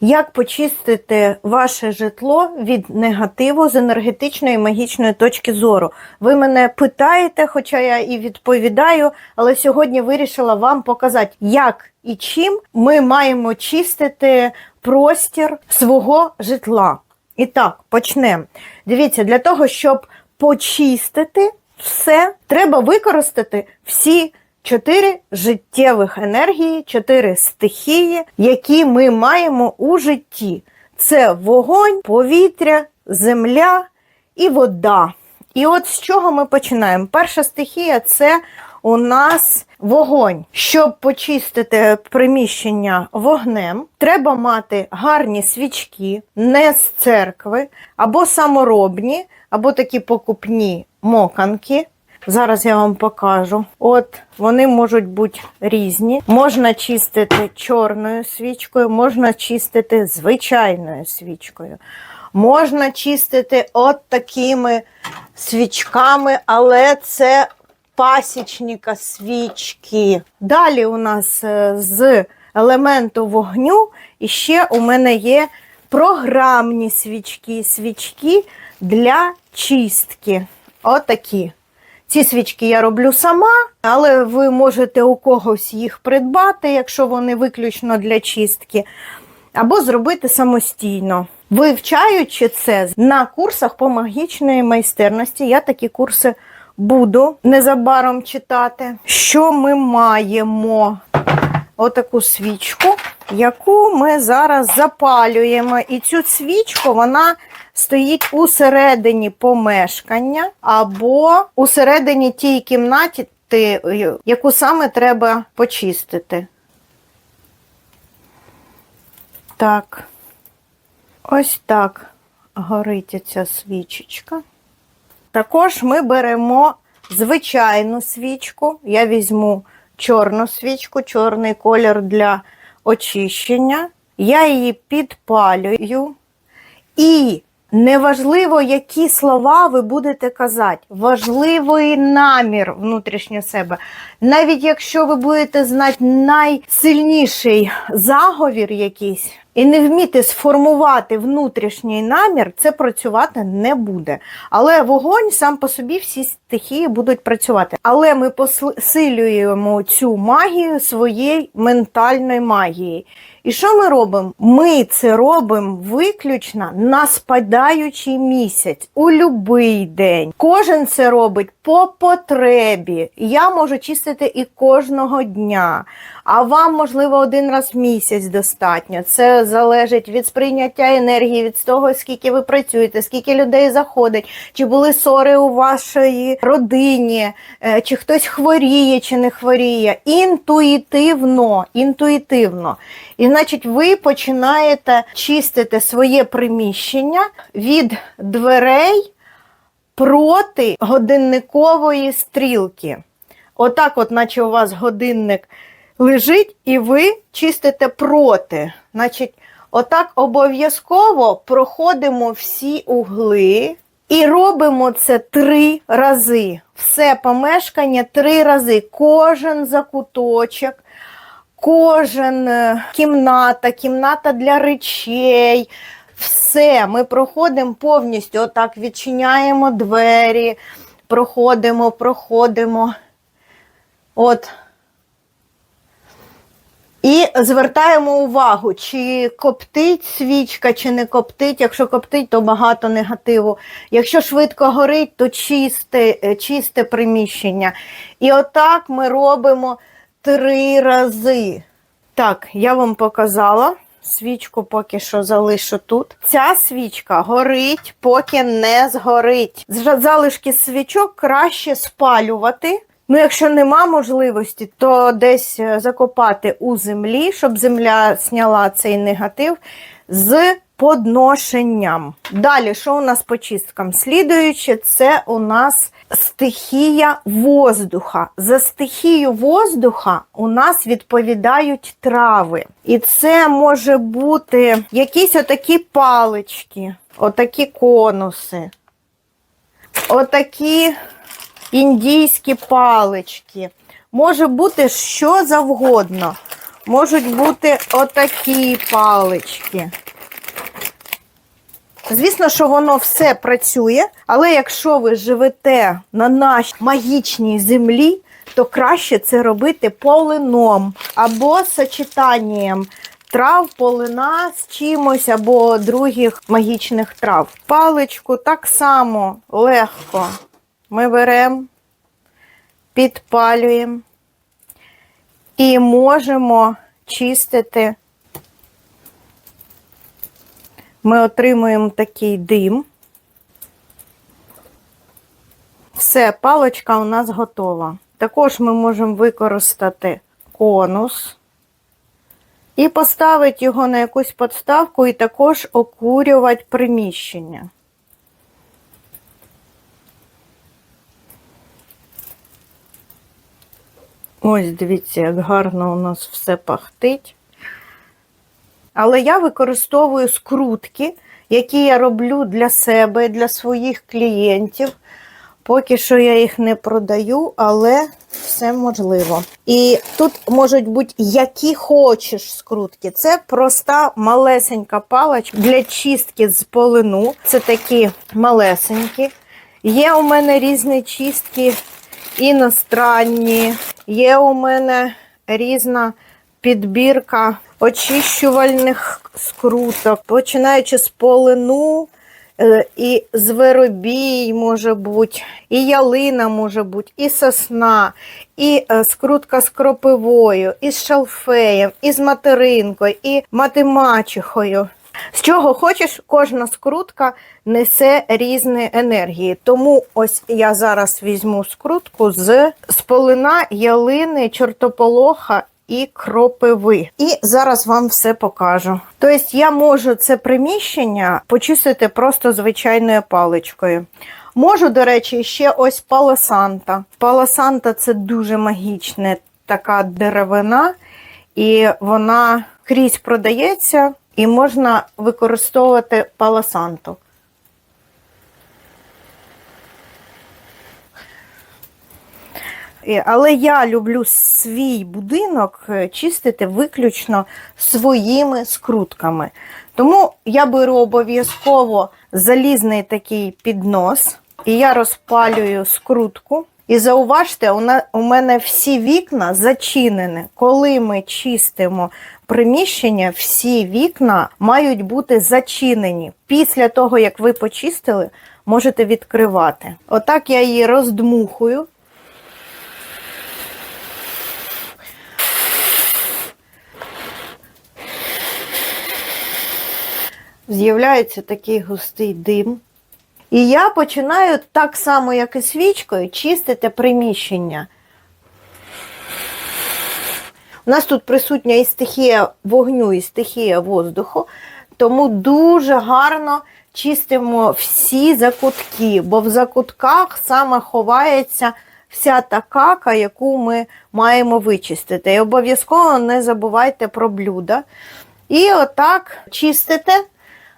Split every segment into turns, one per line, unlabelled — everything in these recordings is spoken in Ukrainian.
Як почистити ваше житло від негативу з енергетичної і магічної точки зору? Ви мене питаєте, хоча я і відповідаю, але сьогодні вирішила вам показати, як і чим ми маємо чистити простір свого житла. І так, почнемо. Дивіться, для того, щоб почистити все, треба використати всі чотири життєвих енергії, чотири стихії, які ми маємо у житті. Це вогонь, повітря, земля і вода. І от з чого ми починаємо? Перша стихія це у нас вогонь. Щоб почистити приміщення вогнем, треба мати гарні свічки, не з церкви, або саморобні, або такі покупні моканки. Зараз я вам покажу. От вони можуть бути різні. Можна чистити чорною свічкою, можна чистити звичайною свічкою. Можна чистити от такими свічками, але це пасічника свічки. Далі у нас е, з елементу вогню і ще у мене є програмні свічки, свічки для чистки. Отакі. Ці свічки я роблю сама, але ви можете у когось їх придбати, якщо вони виключно для чистки, або зробити самостійно. Вивчаючи це на курсах по магічної майстерності, я такі курси буду незабаром читати. Що ми маємо? Отаку свічку, яку ми зараз запалюємо. І цю свічку вона стоїть у середині помешкання або у середині тій кімнаті, яку саме треба почистити. Так, ось так горить ця свічечка. Також ми беремо звичайну свічку. Я візьму чорну свічку, чорний колір для очищення. Я її підпалюю. І неважливо, які слова ви будете казати, важливий намір внутрішньо себе. Навіть якщо ви будете знати найсильніший заговір якийсь, і не вміти сформувати внутрішній намір, це працювати не буде. Але вогонь сам по собі всі стихії будуть працювати. Але ми посилюємо цю магію своєї ментальної магії. І що ми робимо? Ми це робимо виключно на спадаючий місяць у будь-який день. Кожен це робить по потребі. Я можу чистити і кожного дня. А вам, можливо, один раз в місяць достатньо. Це залежить від сприйняття енергії, від того, скільки ви працюєте, скільки людей заходить, чи були ссори у родині, е, чи хтось хворіє, чи не хворіє. Інтуїтивно, інтуїтивно. І значить, ви починаєте чистити своє приміщення від дверей проти годинникової стрілки. Отак, от, наче у вас годинник лежить, і ви чистите проти. Значить, отак обов'язково проходимо всі угли і робимо це три рази. Все помешкання три рази. Кожен закуточок. Кожен е, кімната, кімната для речей, все, ми проходимо повністю, отак відчиняємо двері, проходимо, проходимо. От. І звертаємо увагу, чи коптить свічка, чи не коптить. Якщо коптить, то багато негативу. Якщо швидко горить, то чисте, е, чисте приміщення. І отак ми робимо три рази. Так, я вам показала. Свічку поки що залишу тут. Ця свічка горить, поки не згорить. Залишки свічок краще спалювати. Ну, якщо нема можливості, то десь е, закопати у землі, щоб земля зняла цей негатив з подношенням. Далі, що у нас по чисткам? Слідуючи, це у нас стихія воздуха. За стихію воздуха у нас відповідають трави. І це може бути якісь отакі палички, отакі конуси, отакі індійські палички. Може бути що завгодно. можуть бути отакі палички. Звісно, що воно все працює, але якщо ви живете на нашій магічній землі, то краще це робити полином або сочетанням трав, полина з чимось або других магічних трав. Паличку так само легко ми беремо, підпалюємо і можемо чистити. Ми отримуємо такий дим. Все, паличка у нас готова. Також ми можемо використати конус і поставити його на якусь подставку і також окурювати приміщення. Ось дивіться, як гарно у нас все пахтить. Але я використовую скрутки, які я роблю для себе, для своїх клієнтів. Поки що я їх не продаю, але все можливо. І тут можуть бути які хочеш скрутки. Це проста малесенька паличка для чистки з полину. Це такі малесенькі. Є у мене різні чистки іностранні, є у мене різна підбірка очищувальних скруток, починаючи з полину, е, і зверобій може бути, і ялина може бути, і сосна, і е, скрутка з кропивою, і з шалфеєм, і з материнкою, і матемачихою. З чого хочеш, кожна скрутка несе різні енергії. Тому ось я зараз візьму скрутку з, з полина, ялини, чортополоха і кропиви. І зараз вам все покажу. Тобто я можу це приміщення почистити просто звичайною паличкою. Можу, до речі, ще ось палосанта. Палосанта це дуже магічна така деревина, і вона крізь продається, і можна використовувати палосанту. Але я люблю свій будинок е, чистити виключно своїми скрутками. Тому я беру обов'язково залізний такий піднос, і я розпалюю скрутку. І зауважте, у мене всі вікна зачинені. Коли ми чистимо приміщення, всі вікна мають бути зачинені. Після того, як ви почистили, можете відкривати. Отак я її роздмухую. з'являється такий густий дим. І я починаю так само, як і свічкою, чистити приміщення. У нас тут присутня і стихія вогню, і стихія воздуху, тому дуже гарно чистимо всі закутки, бо в закутках саме ховається вся та кака, яку ми маємо вичистити. І обов'язково не забувайте про блюда. І отак чистите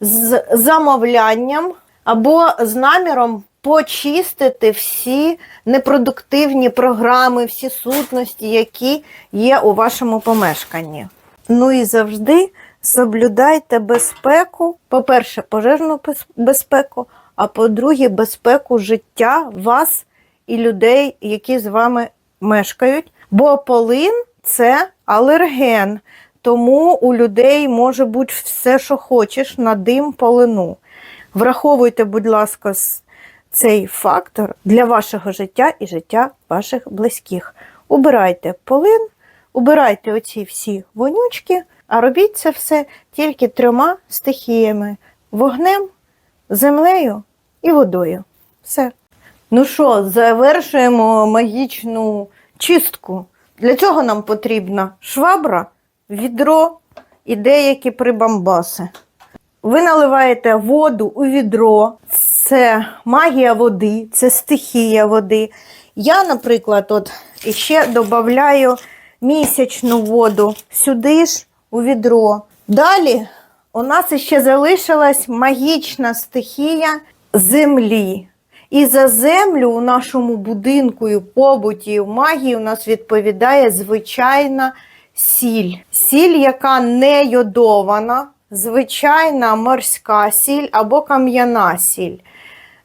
з замовлянням або з наміром почистити всі непродуктивні програми, всі сутності, які є у вашому помешканні. Ну і завжди соблюдайте безпеку, по-перше, пожежну безпеку, а по-друге, безпеку життя вас і людей, які з вами мешкають. Бо полин це алерген. Тому у людей може бути все, що хочеш, на дим полину. Враховуйте, будь ласка, цей фактор для вашого життя і життя ваших близьких. Убирайте полин, убирайте оці всі вонючки, а робіть це все тільки трьома стихіями: вогнем, землею і водою. Все. Ну що, завершуємо магічну чистку. Для цього нам потрібна швабра, відро і деякі прибамбаси. Ви наливаєте воду у відро, це магія води, це стихія води. Я, наприклад, от іще додаю місячну воду сюди ж у відро. Далі у нас ще залишилась магічна стихія землі. І за землю у нашому будинку і побуті в магії у нас відповідає звичайна сіль. Сіль, яка не йодована, звичайна морська сіль або кам'яна сіль.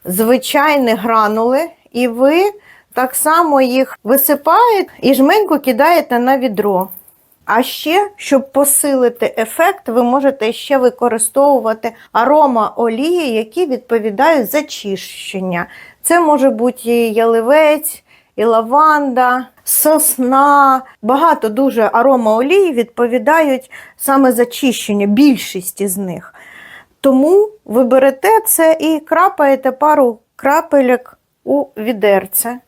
Звичайні гранули, і ви так само їх висипаєте і жменьку кидаєте на відро. А ще, щоб посилити ефект, ви можете ще використовувати арома олії, які відповідають за чищення. Це може бути і яливець, і лаванда, сосна. Багато дуже арома олії відповідають саме за чищення, більшість із них. Тому ви берете це і крапаєте пару крапелек у відерце.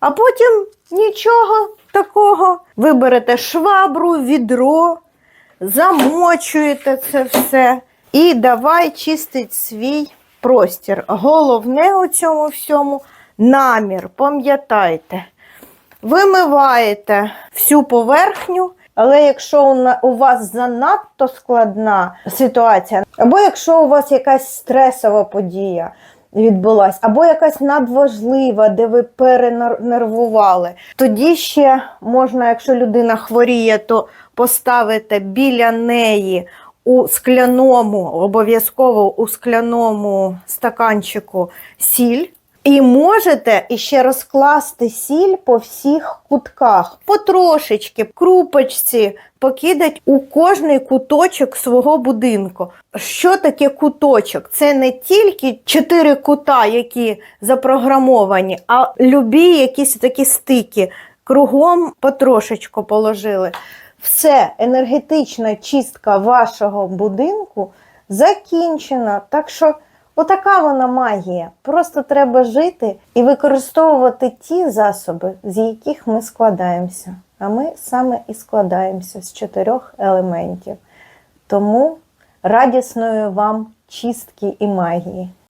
А потім нічого такого. Ви берете швабру, відро, замочуєте це все і давай чистить свій простір. Головне у цьому всьому намір, пам'ятайте. Вимиваєте всю поверхню, але якщо у вас занадто складна ситуація, або якщо у вас якась стресова подія відбулась, або якась надважлива, де ви перенервували, тоді ще можна, якщо людина хворіє, то поставити біля неї у скляному, обов'язково у скляному стаканчику сіль. І можете іще розкласти сіль по всіх кутках, потрошечки, крупочці, покидать у кожний куточок свого будинку. Що таке куточок? Це не тільки чотири кута, які запрограмовані, а любі якісь такі стики. Кругом потрошечку положили. Все, енергетична чистка вашого будинку закінчена. Так що Отака вона магія. Просто треба жити і використовувати ті засоби, з яких ми складаємося. А ми саме і складаємося з чотирьох елементів. Тому радісної вам чистки і магії.